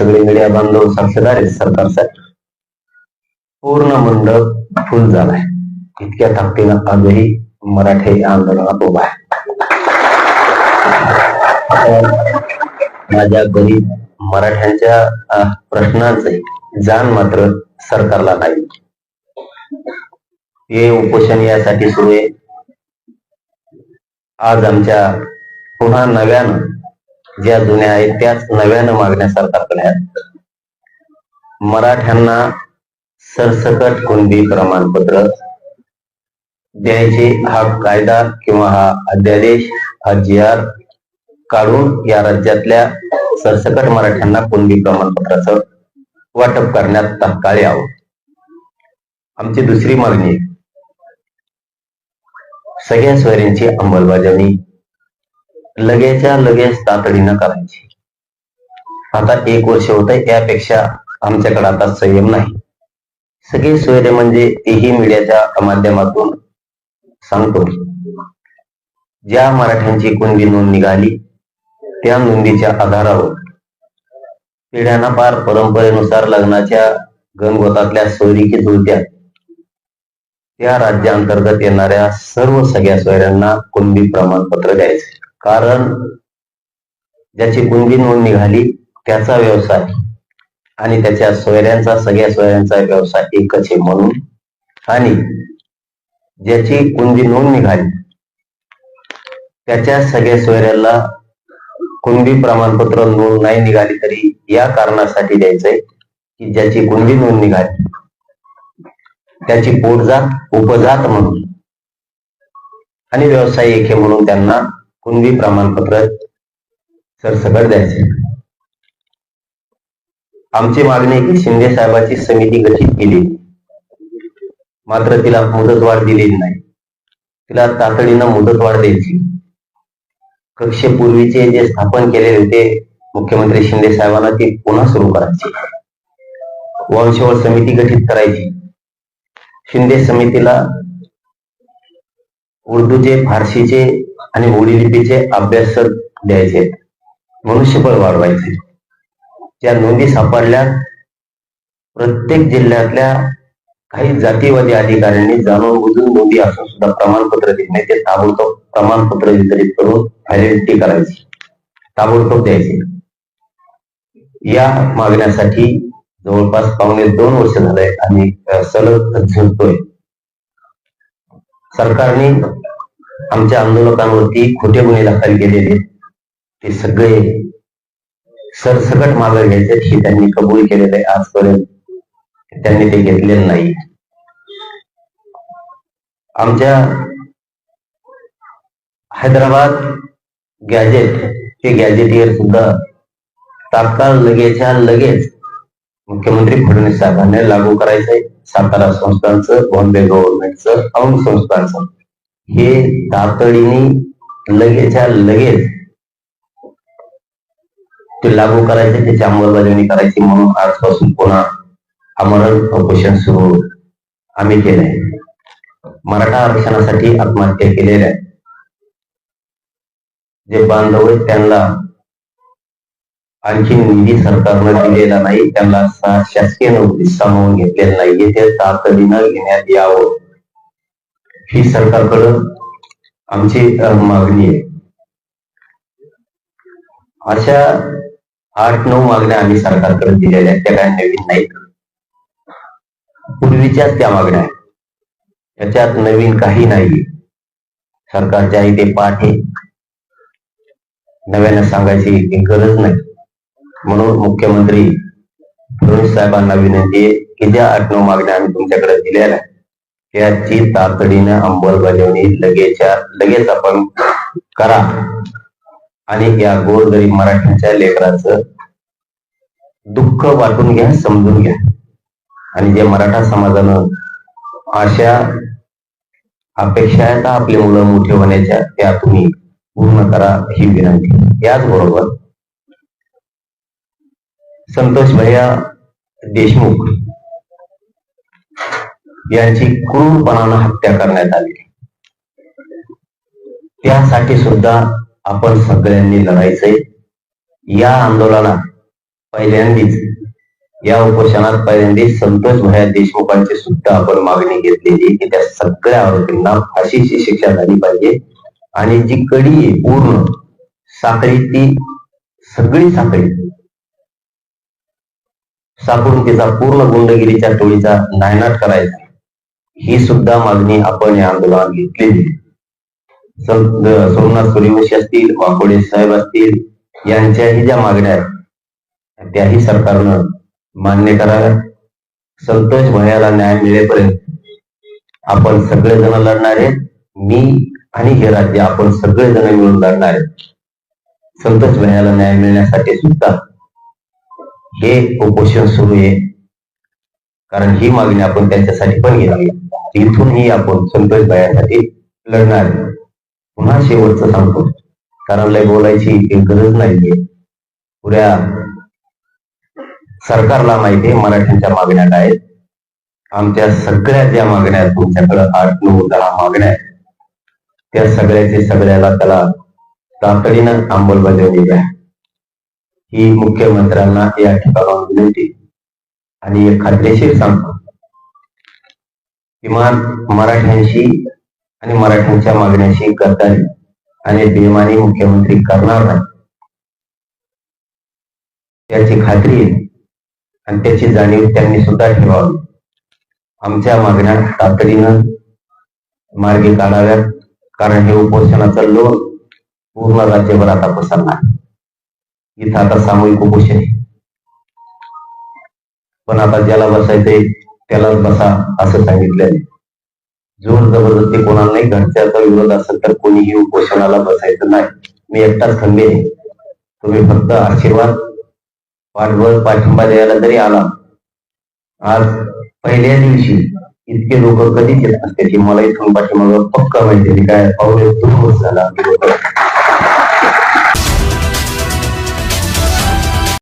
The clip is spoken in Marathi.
सगळे मीडिया बांधव साक्षीदार आहेत सरकारसाठी पूर्ण मंडळ फुल झालाय. इतक्या ताकदीनं आजही मराठी आंदोलनात उभा आहे. माझ्या गरीब मराठ्यांच्या अं, प्रश्नांचे जाण मात्र सरकारला नाही. हे उपोषण यासाठी सुरू आहे. आज आमच्या पुन्हा नव्यानं ज्या जुन्या आहेत त्याच नव्यानं मागण्या सरकारकडे आहेत. मराठ्यांना सरसकट कुणबी प्रमाणपत्र द्यायचे हा कायदा किंवा हा अध्यादेश हा जी आर काढून या राज्यातल्या सरसकट मराठ्यांना कुणबी प्रमाणपत्राचं वाटप करण्यात तात्काळ यावं? आमची दुसरी मागणी सगळ्या सोयऱ्यांची अंमलबजावणी लगेच्या लगेच तातडीनं करायची. आता एक वर्ष होत यापेक्षा आमच्याकडे आता संयम नाही. सगळे सोयरे म्हणजे तेही मीडियाच्या माध्यमातून सांगतो ज्या मराठ्यांची कुणबी नोंद निघाली त्या नोंदीच्या आधारावर पिढ्यांना पार परंपरेनुसार लग्नाच्या गणगोतातल्या सोयरीकी जुळत्या त्या राज्यांतर्गत येणाऱ्या सर्व सगळ्या सोयऱ्यांना कुणबी प्रमाणपत्र द्यायचे कारण ज्याची कुणबी नोंद निघाली त्याचा व्यवसाय. आणि त्याच्या सोयऱ्यांचा सगळ्या सोयऱ्यांचा व्यवसाय एकच आहे म्हणून. आणि ज्याची कुंदी नोंद निघाली त्याच्या सगळ्या सोयऱ्याला कुंदी प्रमाणपत्र नोंद नाही निघाली तरी या कारणासाठी द्यायचंय की ज्याची कुंदी नोंद निघाली त्याची पोटजात उपजात म्हणून. आणि व्यवसाय एके म्हणून त्यांना कुणबी प्रमाणपत्र सरसकट द्यायचे आमची मागणी की शिंदे साहेबांची समिती गठीत केली. मात्र तिला मुदतवाढ दिलेली नाही. तिला तातडीनं मुदतवाढ द्यायची. कक्षेपूर्वीचे जे स्थापन केलेले होते मुख्यमंत्री शिंदे साहेबांना ती पुन्हा सुरू करायची. वंशवळ समिती गठीत करायची. शिंदे समितीला उर्दूचे फारसीचे आणि ओडीलिपीचे अभ्यासक द्यायचे. मनुष्यबळ वाढवायचे. त्या नोंदी सापडल्या. प्रत्येक जिल्ह्यातल्या काही जातीवादी अधिकाऱ्यांनी जाणून बुजून नोंदी असून सुद्धा प्रमाणपत्र दिले नाही. ते ताबडतोब प्रमाणपत्र वितरित करून व्हॅलिडिटी करायची. ताबडतोब द्यायची. या मागण्यासाठी जवळपास पावणे दोन वर्ष झालंय आणि सलग झुलतोय सरकारने आमच्या आंदोलकांवरती खोटे गुन्हे दाखल केलेले ते सगळे सरसकट मागे घ्यायचे हे त्यांनी कबूल केलेलं आहे आजपर्यंत. त्यांनी ते घेतलेलं नाही. आमच्या हैदराबाद गॅजेट हे गॅजेटियर सुद्धा तात्काळ लगेच्या लगेच मुख्यमंत्री फडणवीस साहेबांनी लागू करायचंय. सातारा संस्थांचं बॉम्बे गव्हर्नमेंटचं औंध संस्थांचं हे तातडीने लगेचच्या लगेच ते लागू करायचे त्याची अंमलबजावणी करायची म्हणून आजपासून पुन्हा आमरण उपोषण सुरू आम्ही केले मराठा आरक्षणासाठी आत्महत्या केलेल्या जे बांधव आहेत त्यांना आणखी निधी सरकारनं दिलेला नाही त्यांना शासकीय नोकरी सामावून घेतलेला नाही ते तातडीनं घेण्यात यावं. ही सरकारकडं आमची मागणी आहे. अशा आठ नऊ मागण्या आम्ही सरकारकडे दिलेल्या आहेत त्या काही नवीन नाहीत. पूर्वीच्याच त्या मागण्या आहेत. त्याच्यात नवीन काही नाही. सरकारच्या इथे पाठ आहे नव्यानं सांगायची गरज नाही. म्हणून मुख्यमंत्री फडणवीस साहेबांना विनंती आहे की ज्या आठ नऊ मागण्या आम्ही तुमच्याकडे दिलेल्या आहेत, याची तातडीनं अंमलबजावणी लगेच्या लगेच आपण करा. आणि या गोरगरीब मराठ्यांच्या लेकराचं दुःख वाटून घ्या समजून घ्या. आणि जे मराठा समाजानं अशा अपेक्षा आहेत आपले मुलं मोठे होण्याच्या त्या तुम्ही पूर्ण करा ही विनंती. याचबरोबर संतोष भैया देशमुख यांची क्रूरपणानं हत्या करण्यात आली. त्यासाठी सुद्धा आपण सगळ्यांनी लढायचंय. या आंदोलनात पहिल्यांदीच या उपोषणात पहिल्यांदा संतोष भया देशमुखांची सुद्धा आपण मागणी घेतलेली की त्या सगळ्या आरोपींना फाशीची शिक्षा झाली पाहिजे. आणि जी कडी आहे पूर्ण साखळी ती सगळी साखळी सापडून तिचा पूर्ण गुंडगिरीच्या टोळीचा नायनाट करायचा. ही सुद्धा मागणी आपण या आंदोलनात घेतलेली संत सोमनाथ सूर्यवंशी असतील वाकोडे साहेब असतील यांच्याही ज्या मागण्या आहेत त्याही सरकारनं मान्य कराव्या संतोष भयाला न्याय मिळेपर्यंत आपण सगळेजण लढणारे मी आणि हे राज्य आपण सगळेजण मिळून लढणार आहे. संतोष भयाला न्याय मिळण्यासाठी सुद्धा हे उपोषण सुरू आहे. कारण ही मागणी आपण त्यांच्यासाठी पण घेणार. इथूनही आपण संतोष भयासाठी लढणार पुन्हा शेवटचं सांगतो. कारण लय बोलायची गरज नाहीये. पुऱ्या सरकारला माहिती आहे मराठ्यांच्या मागण्या काय आहेत? आमच्या सगळ्या ज्या मागण्या आहेत तुमच्याकडे आठ नऊ दहा मागण्या आहेत. त्या सगळ्याचे सगळ्याला त्याला तातडीनं अंमलबजावणी द्या. ही मुख्यमंत्र्यांना या ठिकाणाहून विनंती. आणि एक खात्रीशीर सांगतो किमान मराठ्यांशी आणि मराठ्यांच्या मागण्याशी गद्दारी आणि बेमानी मुख्यमंत्री करणार नाही. त्याची खात्री आणि त्याची जाणीव त्यांनी सुद्धा ठेवावी. आमच्या मागण्या तातडीनं मार्गी काढाव्यात कारण हे उपोषणाचं लोन पूर्ण राज्यभर आता पसरणार इथं आता सामूहिक उपोषण आहे. पण आता ज्याला बसायचंय त्यालाच बसा असं सांगितलंय. जोर जबरदस्ती कोणाला नाही घरच्याचा विरोध असेल तर कोणीही उपोषणाला बसायचं नाही. मी एकटाच खंबीर आहे. तुम्ही फक्त आशीर्वाद पाठबळ पाठिंबा द्यायला जरी आला. आज पहिल्या दिवशी इतके लोक कधीच येत असते की मला इथून पाठीमागं पक्का माहिती काय पावले दोन वर्ष झाला